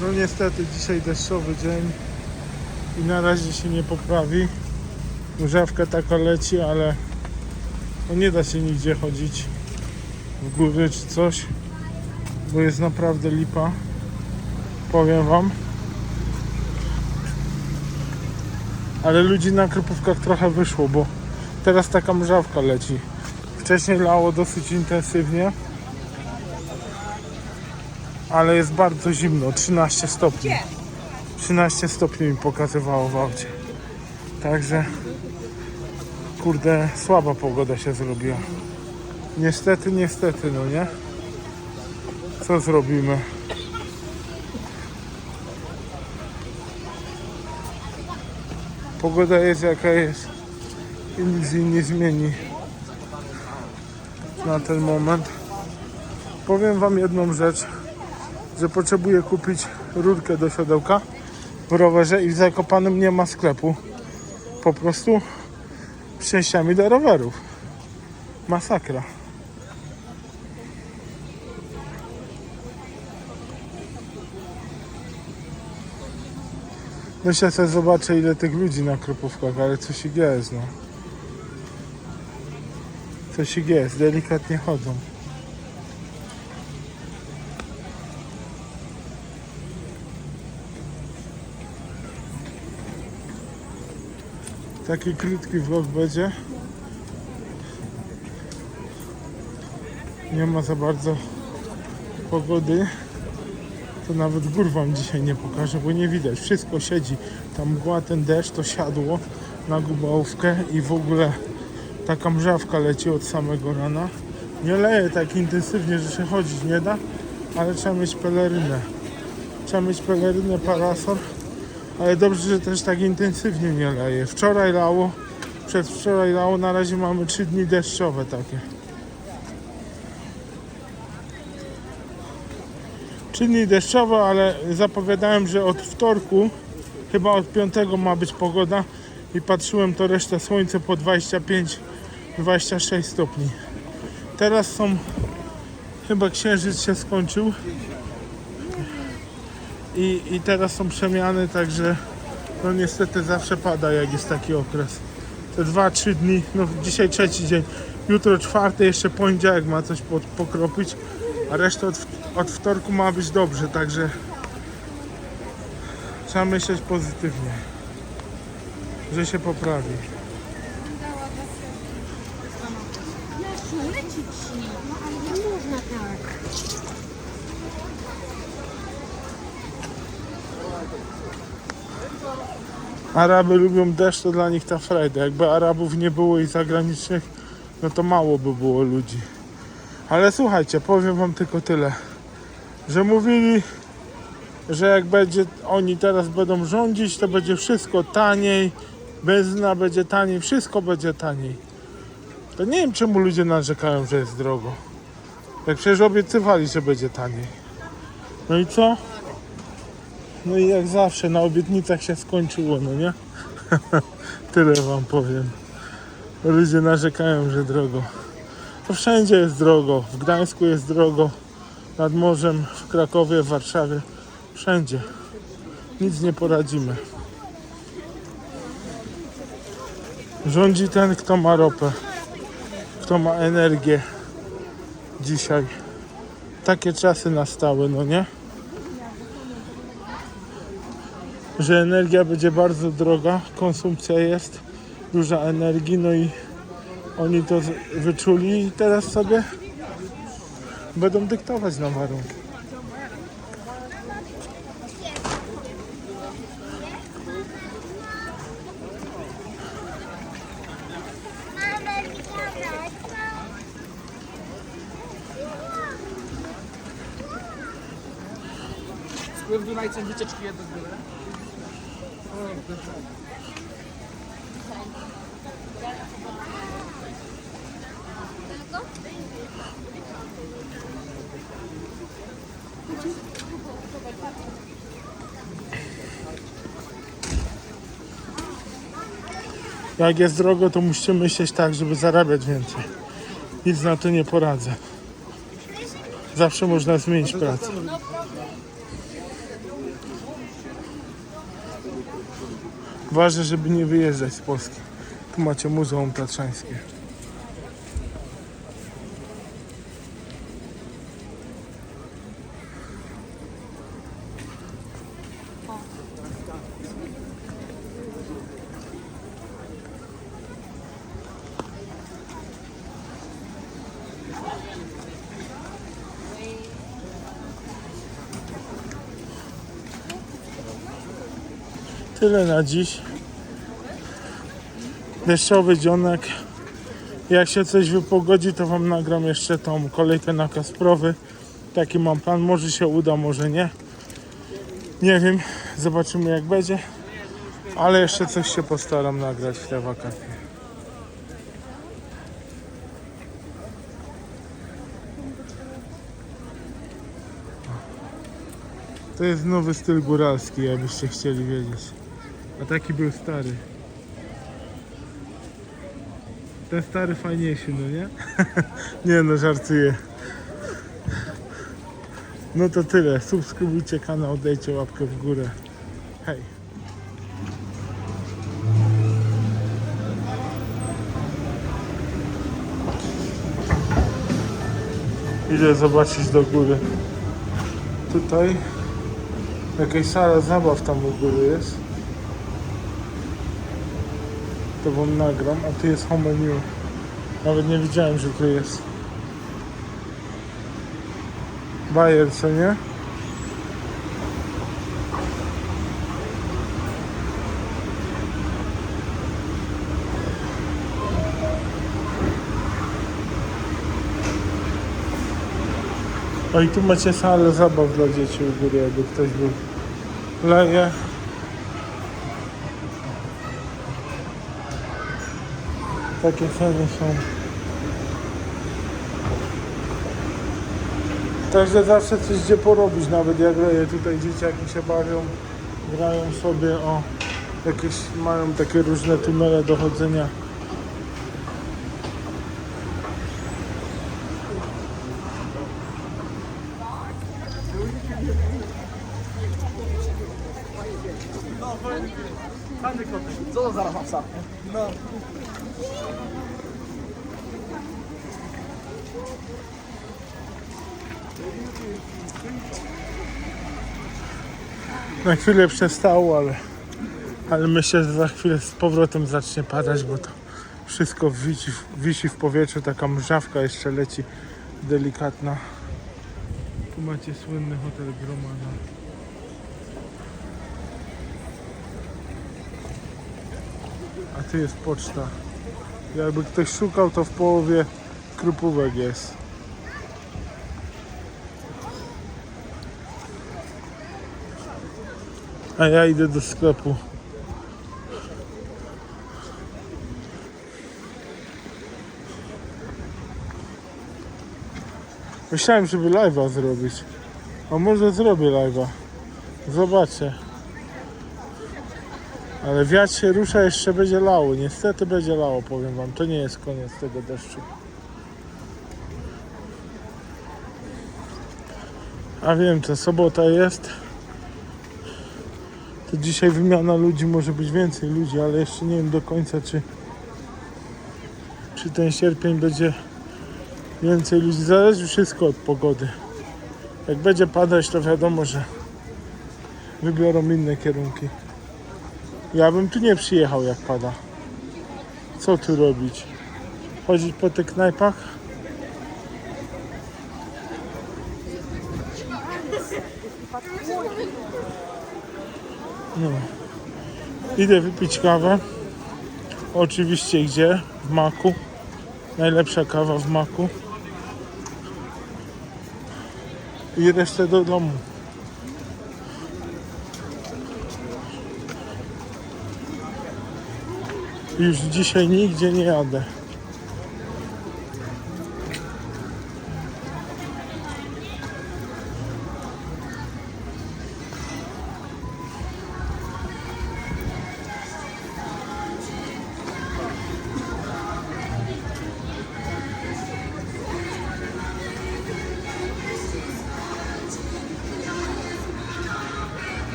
No niestety dzisiaj deszczowy dzień i na razie się nie poprawi. Mrzawka taka leci, ale no nie da się nigdzie chodzić w góry czy coś, bo jest naprawdę lipa. Powiem wam. Ale ludzi na Krupówkach trochę wyszło, bo teraz taka mrzawka leci. Wcześniej lało dosyć intensywnie, ale jest bardzo zimno, 13 stopni. 13 stopni mi pokazywało w aucie. Także kurde, słaba pogoda się zrobiła. Niestety, niestety, no nie? Co zrobimy? Pogoda jest jaka jest i nic nie zmieni na ten moment. Powiem Wam jedną rzecz, że potrzebuję kupić rurkę do siodełka w rowerze i w Zakopanem nie ma sklepu. Po prostu z częściami do rowerów. Masakra. Myślę sobie zobaczę ile tych ludzi na Kropówkach, ale coś ich jest no. Coś ich jest, delikatnie chodzą. Taki krótki vlog będzie. Nie ma za bardzo pogody. To nawet gór wam dzisiaj nie pokażę, bo nie widać. Wszystko siedzi. Tam mgła, ten deszcz, to siadło na gubałówkę i w ogóle taka mrzawka leci od samego rana. Nie leje tak intensywnie, że się chodzić nie da, ale trzeba mieć pelerynę. Trzeba mieć pelerynę, parasol, ale dobrze, że też tak intensywnie nie leje. Wczoraj lało, przedwczoraj lało, na razie mamy 3 dni deszczowe takie. Trzy dni deszczowe, ale zapowiadałem, że od wtorku, chyba od piątego ma być pogoda i patrzyłem to resztę słońce po 25-26 stopni. Teraz są, chyba księżyc się skończył i, i teraz są przemiany, także no niestety zawsze pada jak jest taki okres. Te 2-3 dni, no dzisiaj trzeci dzień, jutro czwarty, jeszcze poniedziałek ma coś pod, pokropić, a reszta od, od wtorku ma być dobrze, także trzeba myśleć pozytywnie, że się poprawi. Jasiu, lecić ci. No ale nie można tak. Araby lubią deszcz, to dla nich ta frajda. Jakby Arabów nie było i zagranicznych, no to mało by było ludzi. Ale słuchajcie, powiem wam tylko tyle, że mówili, że jak będzie oni teraz będą rządzić, to będzie wszystko taniej, benzyna będzie taniej, wszystko będzie taniej. To nie wiem czemu ludzie narzekają, że jest drogo. Jak przecież obiecywali, że będzie taniej. No i co? No i jak zawsze na obietnicach się skończyło, no nie? Tyle wam powiem. Ludzie narzekają, że drogo. To wszędzie jest drogo. W Gdańsku jest drogo. Nad morzem, w Krakowie, w Warszawie. Wszędzie. Nic nie poradzimy. Rządzi ten, kto ma ropę. Kto ma energię. Dzisiaj. Takie czasy nastały, no nie? Że energia będzie bardzo droga, konsumpcja jest, duża energii, no i oni to wyczuli i teraz sobie będą dyktować nam warunki. Spływ Dunajcem wycieczki jedno z. Jak jest drogo, to musicie myśleć tak, żeby zarabiać więcej. Nic na to nie poradzę. Zawsze można zmienić pracę. Ważne, żeby nie wyjeżdżać z Polski. Tu macie Muzeum Tatrzańskie. Tyle na dziś. Deszczowy dzionek. Jak się coś wypogodzi, to wam nagram jeszcze tą kolejkę na Kasprowy. Taki mam plan. Może się uda, może nie. Nie wiem. Zobaczymy jak będzie. Ale jeszcze coś się postaram nagrać w te wakacje. To jest nowy styl góralski, jakbyście chcieli wiedzieć. A taki był stary. Ten stary fajniejszy, no nie? nie no, żartuję. No to tyle. Subskrybujcie kanał, dajcie łapkę w górę. Hej. Idę zobaczyć do góry. Tutaj jakaś sala zabaw tam u góry jest. To wam nagram, a tu jest home menu. Nawet nie wiedziałem, że tu jest. Bayer, co nie? O i tu macie salę zabaw dla dzieci u góry, jakby ktoś był. Leje. Takie ceny są. Także zawsze coś gdzie porobić, nawet jak. Tutaj dzieciaki się bawią, grają sobie o jakieś, mają takie różne tunele do chodzenia. Fajny kotek. Co to zaraz ma psa? No. Na chwilę przestało, ale, ale myślę, że za chwilę z powrotem zacznie padać, bo to wszystko wisi, wisi w powietrzu, taka mrzawka jeszcze leci delikatna. Tu macie słynny hotel Gromada. A tu jest poczta. Jakby ktoś szukał, to w połowie krupówek jest. A ja idę do sklepu. Myślałem, żeby live'a zrobić. A może zrobię live'a. Zobaczę. Ale wiatr się rusza, jeszcze będzie lało. Niestety będzie lało, powiem wam. To nie jest koniec tego deszczu. A wiem, to sobota jest. To dzisiaj wymiana ludzi może być więcej ludzi, ale jeszcze nie wiem do końca, czy, czy ten sierpień będzie więcej ludzi. Zależy wszystko od pogody. Jak będzie padać, to wiadomo, że wybiorą inne kierunki. Ja bym tu nie przyjechał, jak pada. Co tu robić? Chodzić po tych knajpach? No. Idę wypić kawę. Oczywiście gdzie? W Maku. Najlepsza kawa w Maku. I resztę do domu. Już dzisiaj nigdzie nie jadę.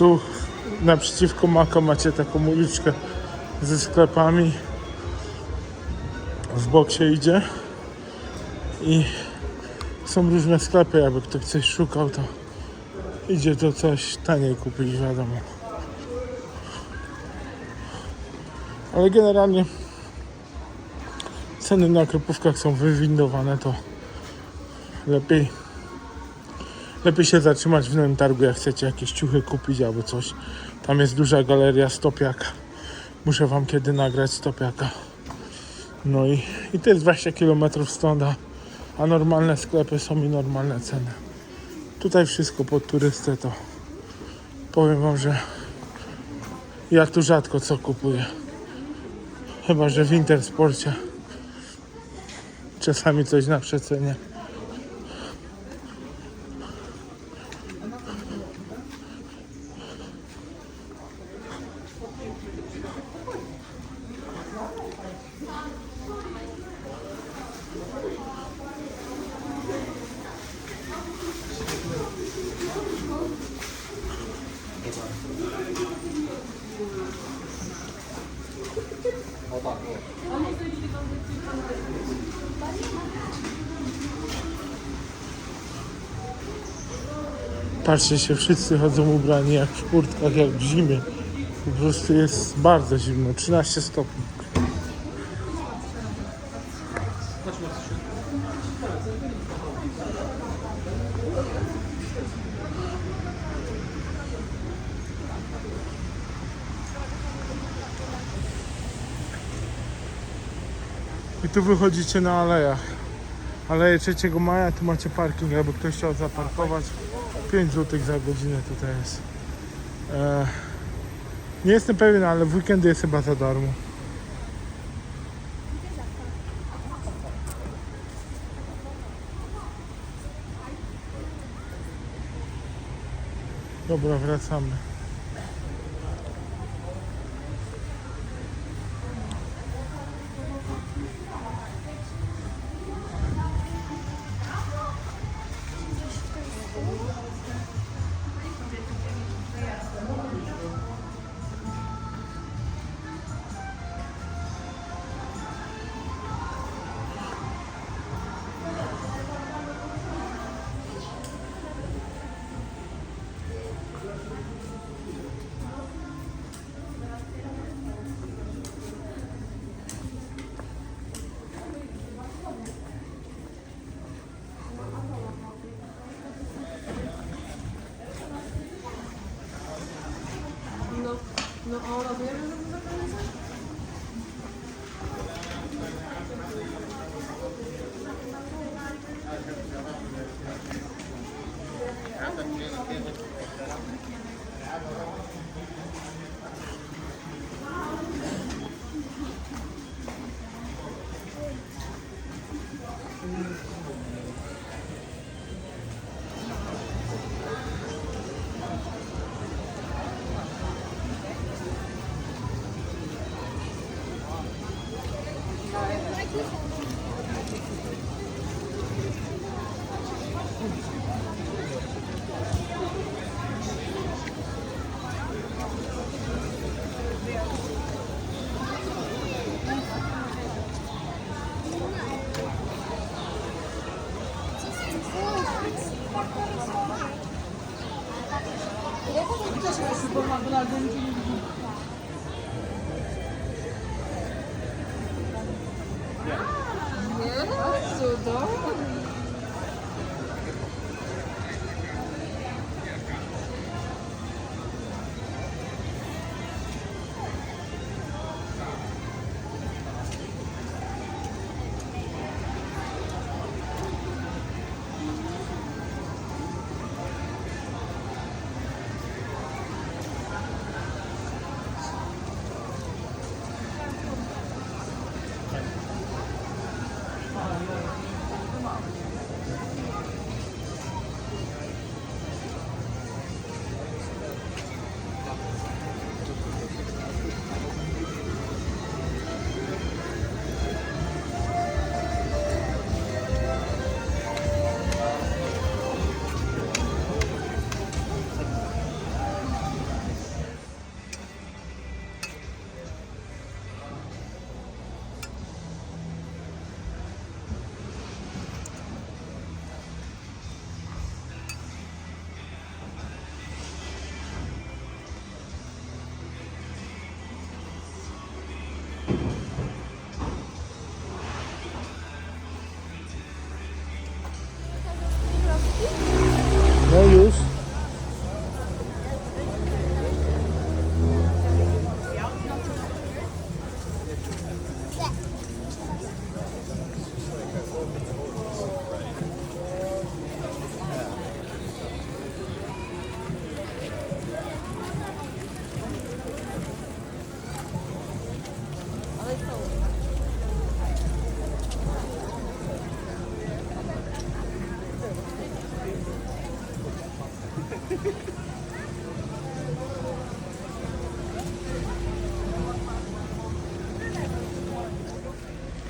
Tu naprzeciwko Maka macie taką uliczkę ze sklepami. W bok się idzie i są różne sklepy, jakby ktoś coś szukał, to idzie to coś taniej kupić, wiadomo. Ale generalnie ceny na kropówkach są wywindowane, to lepiej lepiej się zatrzymać w nowym targu, jak chcecie jakieś ciuchy kupić albo coś. Tam jest duża galeria stopiaka. Muszę wam kiedy nagrać stopiaka. No i, i to jest 20 km stąd, a, normalne sklepy są i normalne ceny. Tutaj wszystko pod turystę to powiem wam, że ja tu rzadko co kupuję. Chyba, że w Intersporcie czasami coś na przecenie. Patrzcie się, wszyscy chodzą ubrani jak w kurtkach, jak w zimie. Po prostu jest bardzo zimno, 13 stopni. I tu wychodzicie na alejach. Aleje 3 maja, tu macie parking, jakby ktoś chciał zaparkować. 5 zł za godzinę tutaj jest. E, nie jestem pewien, ale w weekendy jest chyba za darmo. Dobra, wracamy. Yes, so doğru.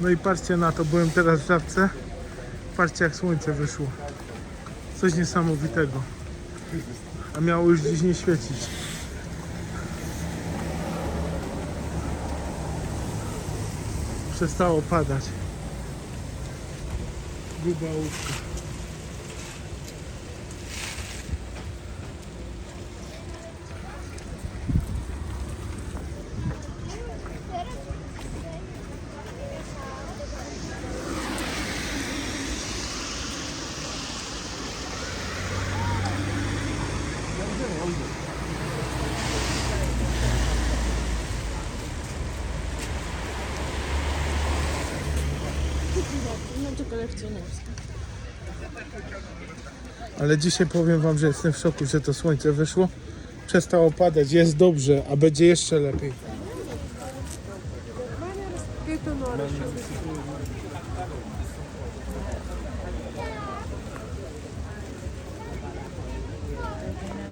No i patrzcie na to, byłem teraz w żabce. Patrzcie jak słońce wyszło. Coś niesamowitego. A miało już dziś nie świecić. Przestało padać. Gruba łódka. Ale dzisiaj powiem wam, że jestem w szoku, że to słońce wyszło. Przestało padać, jest dobrze, a będzie jeszcze lepiej.